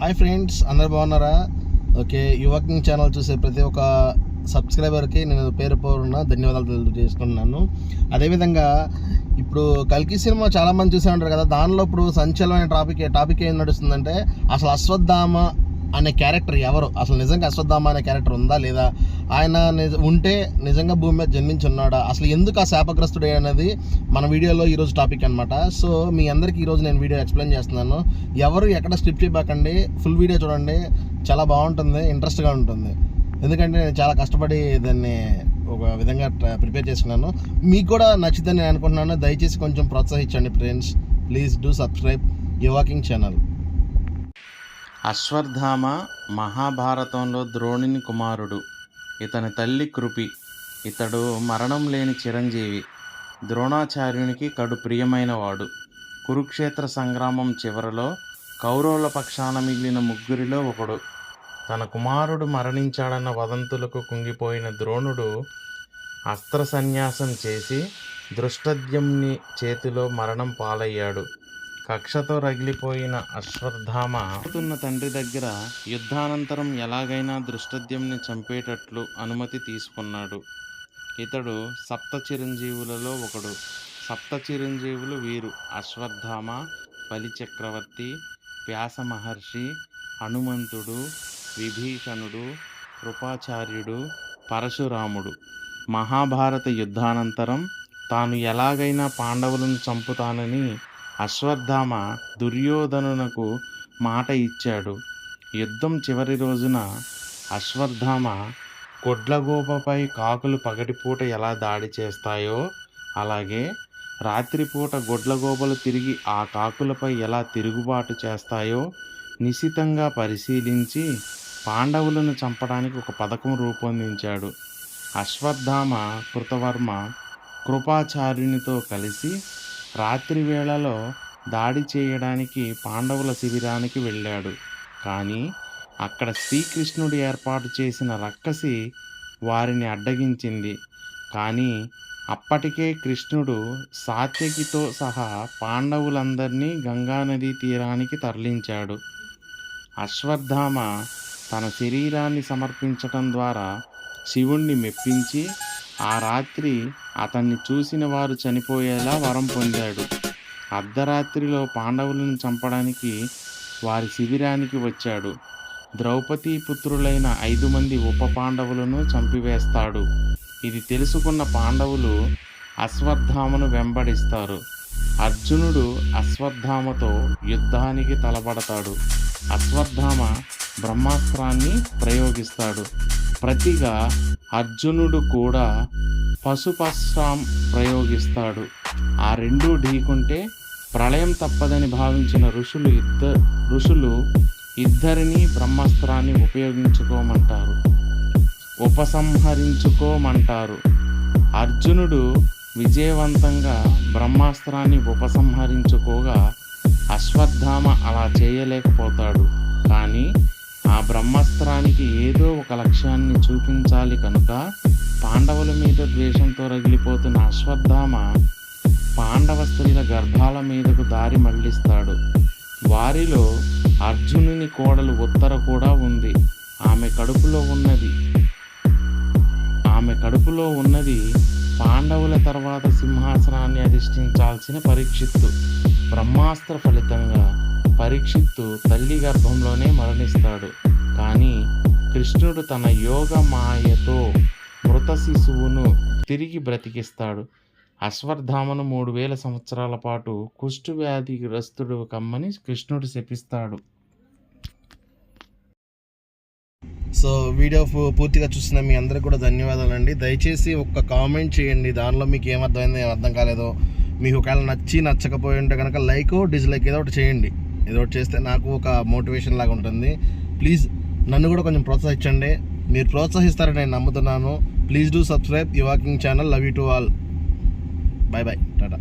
Hi friends అందరు బాగున్నారా okay king channel చూసే ప్రతి ఒక్క సబ్స్క్రైబర్కి నేను పేరు పోరున్న ధన్యవాదాలు చేసుకుంటున్నాను అదేవిధంగా ఇప్పుడు కల్కి సినిమా చాలామంది చూసే ఉంటారు కదా దానిలో ఇప్పుడు సంచలమైన టాపిక్ టాపిక్ ఏం నడుస్తుందంటే అసలు అశ్వత్థామ అనే క్యారెక్టర్ ఎవరు అసలు నిజంగా అశ్వత్థామ అనే క్యారెక్టర్ ఉందా లేదా ఆయన ఉంటే నిజంగా భూమి మీద జన్మించి ఉన్నాడా అసలు ఎందుకు ఆ శాపగ్రస్తుడే అనేది మన వీడియోలో ఈరోజు టాపిక్ అనమాట సో మీ అందరికీ ఈరోజు నేను వీడియో ఎక్స్ప్లెయిన్ చేస్తున్నాను ఎవరు ఎక్కడ స్కిప్ చేయబాకండి ఫుల్ వీడియో చూడండి చాలా బాగుంటుంది ఇంట్రెస్ట్గా ఉంటుంది ఎందుకంటే నేను చాలా కష్టపడి దాన్ని ఒక విధంగా ప్రిపేర్ చేసుకున్నాను మీకు కూడా నచ్చుతుందని నేను అనుకుంటున్నాను దయచేసి కొంచెం ప్రోత్సహించండి ఫ్రెండ్స్ ప్లీజ్ డూ సబ్స్క్రైబ్ యువాకింగ్ ఛానల్ అశ్వర్ధామ మహాభారతంలో ద్రోణుని కుమారుడు ఇతని తల్లి కృపి ఇతడు మరణం లేని చిరంజీవి ద్రోణాచార్యునికి కడు ప్రియమైనవాడు కురుక్షేత్ర సంగ్రామం చివరలో కౌరవుల పక్షాన మిగిలిన ముగ్గురిలో ఒకడు తన కుమారుడు మరణించాడన్న వదంతులకు కుంగిపోయిన ద్రోణుడు అస్త్ర సన్యాసం చేసి దృష్టద్యంని చేతిలో మరణం పాలయ్యాడు కక్షతో రగిలిపోయిన అశ్వత్థామ అవుతున్న తండ్రి దగ్గర యుద్ధానంతరం ఎలాగైనా దృష్టద్యంని చంపేటట్లు అనుమతి తీసుకున్నాడు ఇతడు సప్త చిరంజీవులలో ఒకడు సప్త చిరంజీవులు వీరు అశ్వత్థామ బలిచక్రవర్తి వ్యాస మహర్షి హనుమంతుడు విభీషణుడు కృపాచార్యుడు పరశురాముడు మహాభారత యుద్ధానంతరం తాను ఎలాగైనా పాండవులను చంపుతానని అశ్వత్థామ దుర్యోధనునకు మాట ఇచ్చాడు యుద్ధం చివరి రోజున అశ్వత్థామ కొడ్లగోపపై కాకులు పగటిపూట ఎలా దాడి చేస్తాయో అలాగే రాత్రిపూట గొడ్లగోపలు తిరిగి ఆ కాకులపై ఎలా తిరుగుబాటు చేస్తాయో నిశితంగా పరిశీలించి పాండవులను చంపడానికి ఒక పథకం రూపొందించాడు అశ్వత్థామ కృతవర్మ కృపాచార్యునితో కలిసి రాత్రి వేళలో దాడి చేయడానికి పాండవుల శిబిరానికి వెళ్ళాడు కానీ అక్కడ శ్రీకృష్ణుడు ఏర్పాటు చేసిన రక్కసి వారిని అడ్డగించింది కానీ అప్పటికే కృష్ణుడు సాత్యకితో సహా పాండవులందరినీ గంగానదీ తీరానికి తరలించాడు అశ్వత్థామ తన శరీరాన్ని సమర్పించటం ద్వారా శివుణ్ణి మెప్పించి ఆ రాత్రి అతన్ని చూసిన వారు చనిపోయేలా వరం పొందాడు అర్ధరాత్రిలో పాండవులను చంపడానికి వారి శిబిరానికి వచ్చాడు ద్రౌపది పుత్రులైన ఐదు మంది ఉప పాండవులను చంపివేస్తాడు ఇది తెలుసుకున్న పాండవులు అశ్వత్థామను వెంబడిస్తారు అర్జునుడు అశ్వత్థామతో యుద్ధానికి తలబడతాడు అశ్వత్థామ బ్రహ్మాస్త్రాన్ని ప్రయోగిస్తాడు ప్రతిగా అర్జునుడు కూడా పశుపశ్వాం ప్రయోగిస్తాడు ఆ రెండూ ఢీకుంటే ప్రళయం తప్పదని భావించిన ఋషులు ఇద్ద ఋషులు ఇద్దరినీ బ్రహ్మాస్త్రాన్ని ఉపయోగించుకోమంటారు ఉపసంహరించుకోమంటారు అర్జునుడు విజయవంతంగా బ్రహ్మాస్త్రాన్ని ఉపసంహరించుకోగా అశ్వత్థామ అలా చేయలేకపోతాడు కానీ ఆ బ్రహ్మాస్త్రానికి ఏదో ఒక లక్ష్యాన్ని చూపించాలి కనుక పాండవుల మీద ద్వేషంతో రగిలిపోతున్న అశ్వత్థామ పాండవ స్త్రీల గర్భాల మీదకు దారి మళ్లిస్తాడు వారిలో అర్జునుని కోడలు ఉత్తర కూడా ఉంది ఆమె కడుపులో ఉన్నది ఆమె కడుపులో ఉన్నది పాండవుల తర్వాత సింహాసనాన్ని అధిష్ఠించాల్సిన పరీక్షిత్తు బ్రహ్మాస్త్ర ఫలితంగా పరీక్షిత్తు తల్లి గర్భంలోనే మరణిస్తాడు కానీ కృష్ణుడు తన యోగ మాయతో మృత శిశువును తిరిగి బ్రతికిస్తాడు అశ్వర్ధామను మూడు వేల సంవత్సరాల పాటు గ్రస్తుడు కమ్మని కృష్ణుడు శపిస్తాడు సో వీడియో పూర్తిగా చూసిన మీ అందరికి కూడా ధన్యవాదాలండి దయచేసి ఒక్క కామెంట్ చేయండి దానిలో మీకు ఏమర్థమైందో అర్థం కాలేదో మీకు ఒకవేళ నచ్చి నచ్చకపోయి ఉంటే కనుక లైక్ డిస్లైక్ ఏదో ఒకటి చేయండి ఏదో ఒకటి చేస్తే నాకు ఒక మోటివేషన్ లాగా ఉంటుంది ప్లీజ్ నన్ను కూడా కొంచెం ప్రోత్సహించండి మీరు ప్రోత్సహిస్తారని నేను నమ్ముతున్నాను Please do subscribe Yuva King channel. Love you to all. Bye bye. Tata.